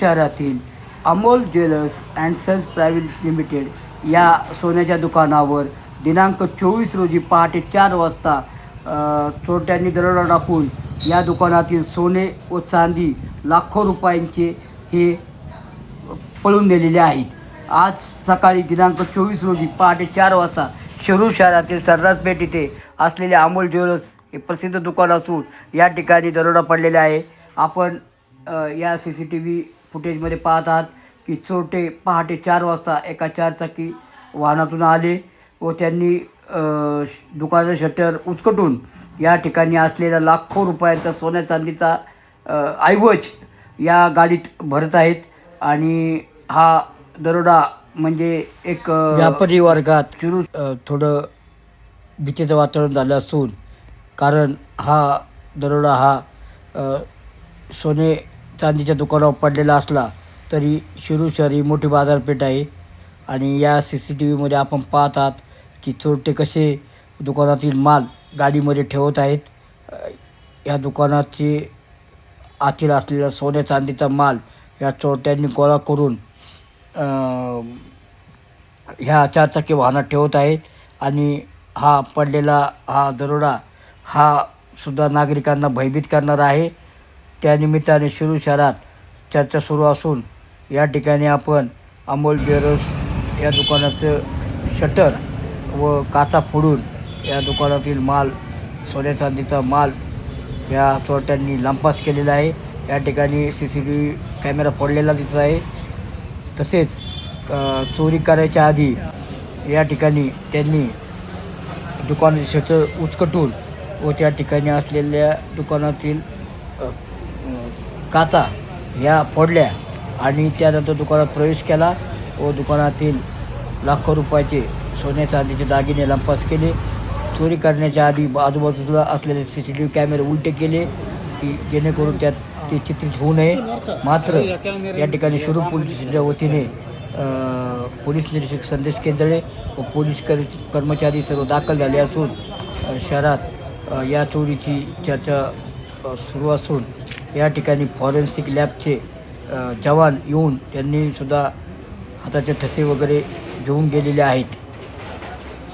शहरातील Amol jewellers and sons private limited या सोन्याच्या दुकानावर दिनांक चोवीस रोजी पहाटे चार वाजता चोरट्यांनी दरोडा टाकून या दुकानातील सोने व चांदी लाखो रुपयांचे हे पळून नेलेले आहेत. आज सकाळी दिनांक चोवीस रोजी पहाटे चार वाजता शिरूर शहरातील सर्रासपेठ इथे असलेले अमोल ज्वेलर्स हे प्रसिद्ध दुकान असून या ठिकाणी दरोडा पडलेला आहे. आपण या सी सी टी व्ही फुटेजमध्ये पाहत आहात की चोरटे पहाटे चार वाजता एका चारचाकी वाहनातून आले व त्यांनी दुकानाचं शटर उचकटून या ठिकाणी असलेला लाखो रुपयांचा सोन्या चांदीचा ऐवज या गाडीत भरत आहेत. आणि हा दरोडा म्हणजे एक व्यापारी वर्गात सुरू थोडं भीतीचं वातावरण झालं असून कारण हा दरोडा हा सोने चांदीच्या दुकानावर पडलेला असला तरी शिरू शहर ही मोठी बाजारपेठ आहे. आणि या सी सी टी व्हीमध्ये आपण पाहत आहात की चोरटे कसे दुकानातील माल गाडीमध्ये ठेवत आहेत. या दुकानाचे आतील असलेला सोन्या चांदीचा माल या चोरट्यांनी गोळा करून ह्या चारचाकी वाहनात ठेवत आहेत. आणि हा पडलेला हा दरोडा हा सुद्धा नागरिकांना भयभीत करणारा आहे. त्यानिमित्ताने शिरू शहरात चर्चा सुरू असून या ठिकाणी आपण अमोल ज्वेलर्स या दुकानाचं शटर व काचा फोडून या दुकानातील माल सोन्या चांदीचा माल या चोरट्यांनी लंपास केलेला आहे. या ठिकाणी C C T V camera फोडलेला दिसत आहे. तसेच चोरी करायच्या आधी या ठिकाणी त्यांनी दुकान शटर उचकटून व त्या ठिकाणी असलेल्या दुकानातील काचा ह्या फोडल्या आणि त्यानंतर दुकानात प्रवेश केला व दुकानातील लाखो रुपयाचे सोन्या चांदीचे दागिने लंपास केले. चोरी करण्याच्या आधी आजूबाजूला असलेले सी सी टी व्ही कॅमेरे उलटे केले की जेणेकरून त्यात ते चित्रित होऊ नये. मात्र या ठिकाणी शुरू पोलिसच्या वतीने पोलीस निरीक्षक संदेश केंद्रे व पोलीस कर कर्मचारी सर्व दाखल झाले असून शहरात या चोरीची चर्चा सुरू असून या ठिकाणी फॉरेन्सिक लॅबचे जवान येऊन त्यांनी सुद्धा हाताचे ठसे वगैरे घेऊन गेलेले आहेत.